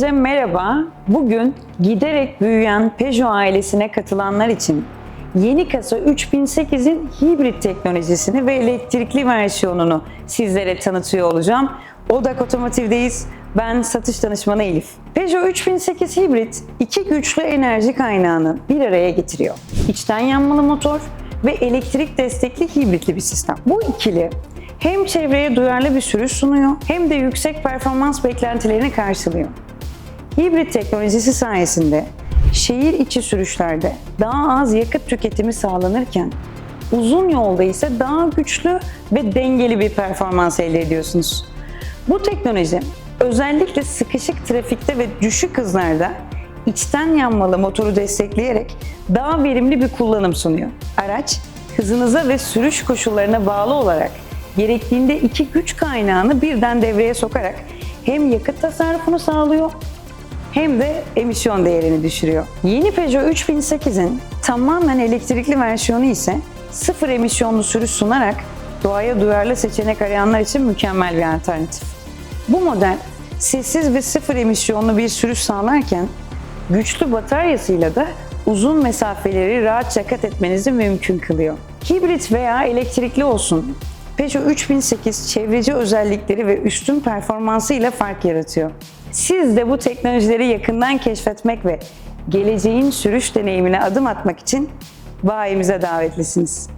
Herkese merhaba. Bugün giderek büyüyen Peugeot ailesine katılanlar için yeni kasa 3008'in hibrit teknolojisini ve elektrikli versiyonunu sizlere tanıtıyor olacağım. Odak Otomotiv'deyiz. Ben satış danışmanı Elif. Peugeot 3008 hibrit iki güçlü enerji kaynağını bir araya getiriyor. İçten yanmalı motor ve elektrik destekli hibritli bir sistem. Bu ikili hem çevreye duyarlı bir sürüş sunuyor hem de yüksek performans beklentilerini karşılıyor. Hibrit teknolojisi sayesinde şehir içi sürüşlerde daha az yakıt tüketimi sağlanırken uzun yolda ise daha güçlü ve dengeli bir performans elde ediyorsunuz. Bu teknoloji özellikle sıkışık trafikte ve düşük hızlarda içten yanmalı motoru destekleyerek daha verimli bir kullanım sunuyor. Araç hızınıza ve sürüş koşullarına bağlı olarak gerektiğinde iki güç kaynağını birden devreye sokarak hem yakıt tasarrufunu sağlıyor hem de emisyon değerini düşürüyor. Yeni Peugeot 3008'in tamamen elektrikli versiyonu ise sıfır emisyonlu sürüş sunarak doğaya duyarlı seçenek arayanlar için mükemmel bir alternatif. Bu model sessiz ve sıfır emisyonlu bir sürüş sağlarken güçlü bataryasıyla da uzun mesafeleri rahatça kat etmenizi mümkün kılıyor. Hibrit veya elektrikli olsun, Peugeot 3008 çevreci özellikleri ve üstün performansıyla fark yaratıyor. Siz de bu teknolojileri yakından keşfetmek ve geleceğin sürüş deneyimine adım atmak için bayimize davetlisiniz.